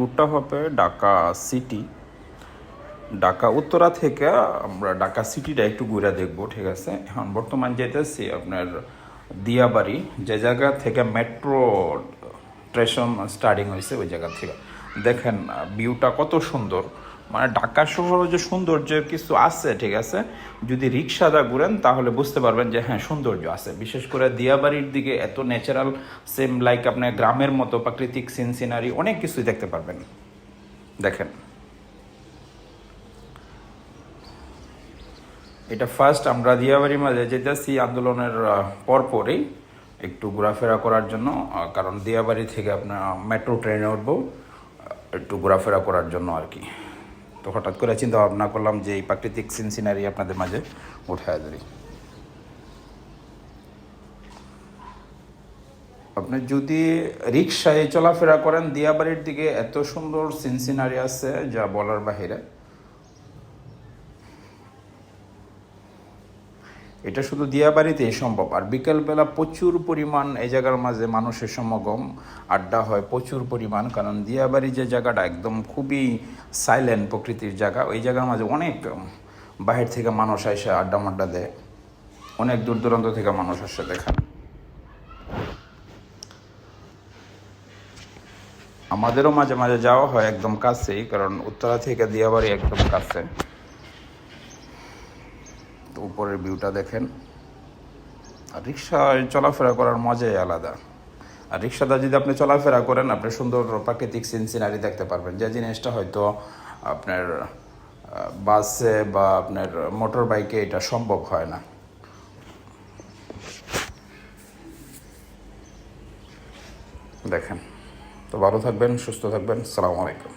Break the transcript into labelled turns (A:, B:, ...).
A: রুটটা হবে ঢাকা সিটি। ঢাকা উত্তরা থেকে আমরা ঢাকা সিটিটা একটু ঘুরে দেখব, ঠিক আছে? এখন বর্তমান যেতেছি আপনার দিয়াবাড়ি। যে জায়গা থেকে মেট্রো স্টেশন স্টার্টিং হয়েছে, ওই জায়গা থেকে। দেখেন ভিউটা কত সুন্দর। মানে ঢাকা শহরে যে সৌন্দর্য কিছু আছে, ঠিক আছে? যদি রিক্সাদা ঘুরেন, তাহলে বুঝতে পারবেন যে হ্যাঁ সৌন্দর্য আছে। বিশেষ করে দিয়াবাড়ির দিকে এত ন্যাচারাল সেম লাইক আপনার গ্রামের মতো প্রাকৃতিক সিন সিনারি অনেক কিছুই দেখতে পারবেন। দেখেন। এটা ফার্স্ট আমরা দিয়াবাড়ির মাঝে যেতেছি আন্দোলনের পরপরই একটু ঘোরাফেরা করার জন্য কারণ দিয়াবাড়ি থেকে আপনার মেট্রো ট্রেনে উঠবো, একটু ঘোরাফেরা করার জন্য আর কি। তো হঠাৎ করে চিন্তা ভাবনা করলাম যে এই প্রাকৃতিক সিন সিনারি আপনাদের মাঝে উঠে ধরি আপনি যদি রিক্সায় চলাফেরা করেন, দিয়াবাড়ির দিকে এত সুন্দর সিনসিনারি আছে যা বলার বাহিরে। এটা শুধু দিয়াবাড়িতেই সম্ভব, আর বিকেলবেলা প্রচুর পরিমাণ এই জায়গার মাঝে মানুষের সমাগম, আড্ডা হয় প্রচুর পরিমাণ, কারণ দিয়াবাড়ি যে জায়গাটা একদম খুবই সাইলেন্ট প্রকৃতির জায়গা, ওই জায়গার মাঝে অনেক বাহির থেকে মানুষ এসে আড্ডা মাড্ডা দেয়। অনেক দূর দূরান্ত থেকে মানুষ আসে দেখেন। আমাদেরও মাঝে মাঝে যাওয়া হয় একদম কাছেই, কারণ উত্তরা থেকে দিয়াবাড়ি একদম কাছে। উপরের ভিউটা দেখেন। আর রিক্সায় চলাফেরা করার মজাই আলাদা। আর রিক্সাটা যদি আপনি চলাফেরা করেন, আপনি সুন্দর প্রাকৃতিক সিন সিনারি দেখতে পারবেন। যে জিনিসটা হয়তো আপনার বাসে বা আপনার মোটর বাইকে এটা সম্ভব হয় না। দেখেন। তো ভালো থাকবেন, সুস্থ থাকবেন। সালামু আলাইকুম।